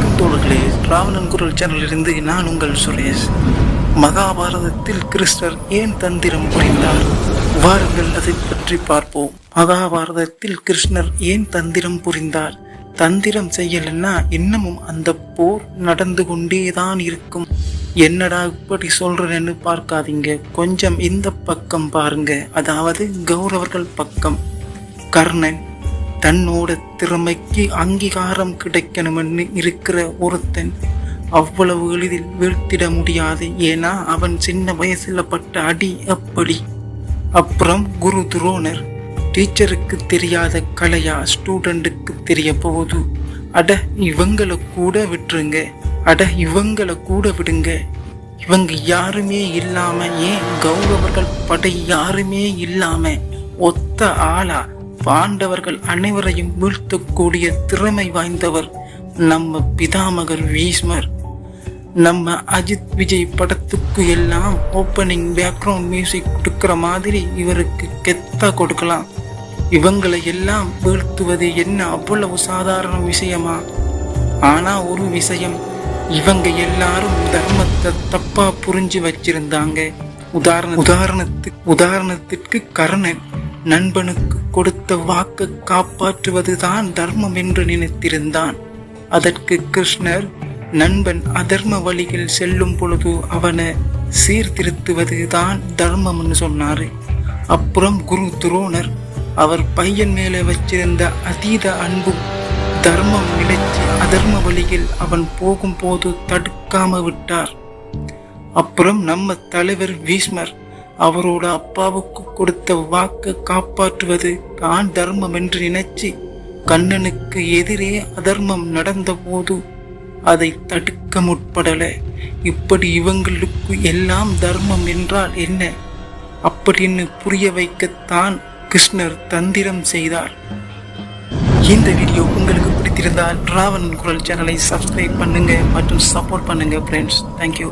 வணக்கம் தோழர்களே. ராவணன் குரல் சேனலிலிருந்து நான் உங்கள் சுரேஷ். மகாபாரதத்தில் கிருஷ்ணர் ஏன் தந்திரம் புரிந்தார்? வாருங்கள் அதை பற்றி பார்ப்போம். மகாபாரதத்தில் கிருஷ்ணர் ஏன் தந்திரம் புரிந்தார்? தந்திரம் செய்யலைன்னா இன்னமும் அந்த போர் நடந்து கொண்டேதான் இருக்கும். என்னடா இப்படி சொல்றேன்னு பார்க்காதீங்க. கொஞ்சம் இந்த பக்கம் பாருங்க. அதாவது கௌரவர்கள் பக்கம். கர்ணன் தன்னோட திறமைக்கு அங்கீகாரம் கிடைக்கணும்னு இருக்கிற ஒருத்தன் அவ்வளவு எளிதில் வீழ்த்திட முடியாது. ஏன்னா அவன் சின்ன வயசுல பட்ட அடி அப்படி. அப்புறம் குரு துரோணர் டீச்சருக்கு தெரியாத கலையா ஸ்டூடெண்ட்டுக்கு தெரிய போகுது. அட இவங்களை கூட விட்டுருங்க. அட இவங்களை கூட விடுங்க. இவங்க யாருமே இல்லாம ஏன் கௌரவர்கள் படை யாருமே இல்லாம ஒத்த ஆளா பாண்டவர்கள் அனைவரையும் வீழ்த்தக்கூடிய திறமை வாய்ந்தவர் நம்ம பிதாமகர் வீஸ்மர் நம்ம அஜித் விஜய் படத்துக்கு எல்லாம் ஓப்பனிங் பேக்ரவுண்ட் மியூசிக் கொடுக்குற மாதிரி இவருக்கு கெத்தா கொடுக்கலாம். இவங்களை எல்லாம் வீழ்த்துவது என்ன அவ்வளவு சாதாரண விஷயமா? ஆனா ஒரு விஷயம் இவங்க எல்லாரும் தர்மத்தை தப்பா புரிஞ்சு வச்சிருந்தாங்க. உதாரண உதாரணத்துக்கு உதாரணத்திற்கு கர்ணன். நண்பனுக்கு கொடுத்த வாக்கு காப்பாற்றுவதுதான் தர்மம் என்று நினைத்திருந்தான். அதற்கு கிருஷ்ணர் நண்பன் அதர்ம வழியில் செல்லும் பொழுது அவனை சீர்திருத்துவது தான் தர்மம்னு சொன்னாரு. அப்புறம் குரு துரோணர் அவர் பையன் மேலே வச்சிருந்த அதீத அன்பும் தர்மம் நினைச்சு அதர்ம வழியில் அவன் போகும்போது தடுக்காம விட்டார். அப்புறம் நம்ம தலைவர் பீஷ்மர் அவரோட அப்பாவுக்கு கொடுத்த வாக்கு காப்பாற்றுவது தான் தர்மம் என்று நினைச்சு கண்ணனுக்கு எதிரே அதர்மம் நடந்த போது அதை தடுக்க முற்படல. இப்படி இவங்களுக்கு எல்லாம் தர்மம் என்றால் என்ன? அப்படின்னு புரிய வைக்கத்தான் கிருஷ்ணர் தந்திரம் செய்தார். இந்த வீடியோ உங்களுக்கு பிடித்திருந்தால் ராவணன் குரல் சேனலை சப்ஸ்கிரைப் பண்ணுங்க மற்றும் சப்போர்ட் பண்ணுங்க ஃப்ரெண்ட்ஸ் தேங்க்யூ